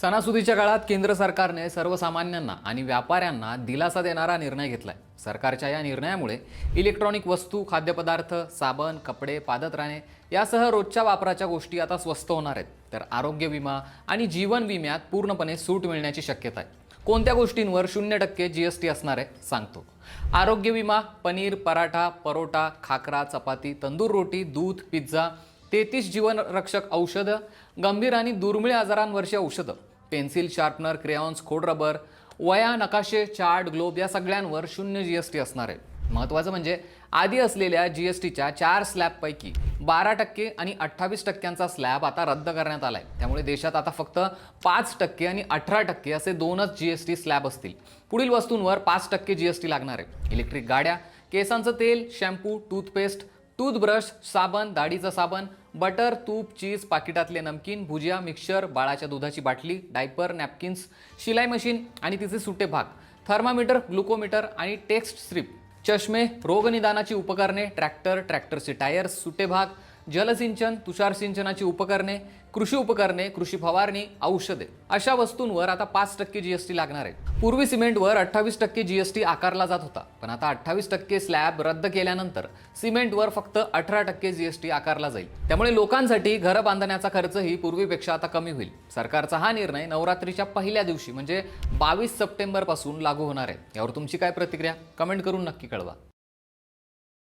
सणासुदीच्या काळात केंद्र सरकारने सर्वसामान्यांना आणि व्यापाऱ्यांना दिलासा देणारा निर्णय घेतलाय. सरकारच्या या निर्णयामुळे इलेक्ट्रॉनिक वस्तू खाद्यपदार्थ साबण कपडे पादत्राणे यासह रोजच्या वापराच्या गोष्टी आता स्वस्त होणार आहेत. तर आरोग्य विमा आणि जीवन विम्यात पूर्णपणे सूट मिळण्याची शक्यता आहे. कोणत्या गोष्टींवर शून्य टक्के जी एस टी असणार आहे सांगतो. आरोग्य विमा पनीर पराठा परोटा खाकरा चपाती तंदूर रोटी दूध पिझ्झा तेहतीस जीवनरक्षक औषधं गंभीर आणि दुर्मिळ आजारांवरची औषधं पेन्सिल शार्पनर क्रेऑन्स खोड रबर वया नकाशे चार्ट ग्लोब या सगळ्यांवर शून्य जी एस टी असणार आहे. महत्त्वाचं म्हणजे आधी असलेल्या जी एस टीच्या चार स्लॅबपैकी बारा टक्के आणि अठ्ठावीस टक्क्यांचा स्लॅब आता रद्द करण्यात आला आहे त्यामुळे देशात आता फक्त पाच टक्के आणि अठरा टक्के असे दोनच जी एस टी स्लॅब असतील. पुढील वस्तूंवर पाच टक्के जी एस टी लागणार आहे. इलेक्ट्रिक गाड्या केसांचं तेल शॅम्पू टूथपेस्ट टूथब्रश साबण दाढीचं साबण बटर तूप चीज पाकिटातले नमकीन भुजिया मिक्सर बाळाच्या दुधाची बाटली डायपर नॅपकिन्स शिलाई मशीन आणि तिचे सुटे भाग थर्मामीटर ग्लुकोमीटर आणि टेक्स्ट स्ट्रीप चष्मे रोगनिदानाची उपकरणे ट्रॅक्टर ट्रॅक्टरचे टायर्स सुटे भाग जलसिंचन तुषार सिंचनाची उपकरणे कृषी उपकरणे कृषी फवारणी औषधे. अशा वस्तूंवर आता पाच टक्के जीएसटी लागणार आहे. पूर्वी सिमेंटवर अठ्ठावीस टक्के जीएसटी आकारला जात होता. पण आता अठ्ठावीस टक्के स्लॅब रद्द केल्यानंतर सिमेंटवर फक्त अठरा टक्के जीएसटी आकारला जाईल. त्यामुळे लोकांसाठी घरं बांधण्याचा खर्चही पूर्वीपेक्षा आता कमी होईल. सरकारचा हा निर्णय नवरात्रीच्या पहिल्या दिवशी म्हणजे बावीस सप्टेंबरपासून लागू होणार आहे. यावर तुमची काय प्रतिक्रिया? कमेंट करून नक्की कळवा.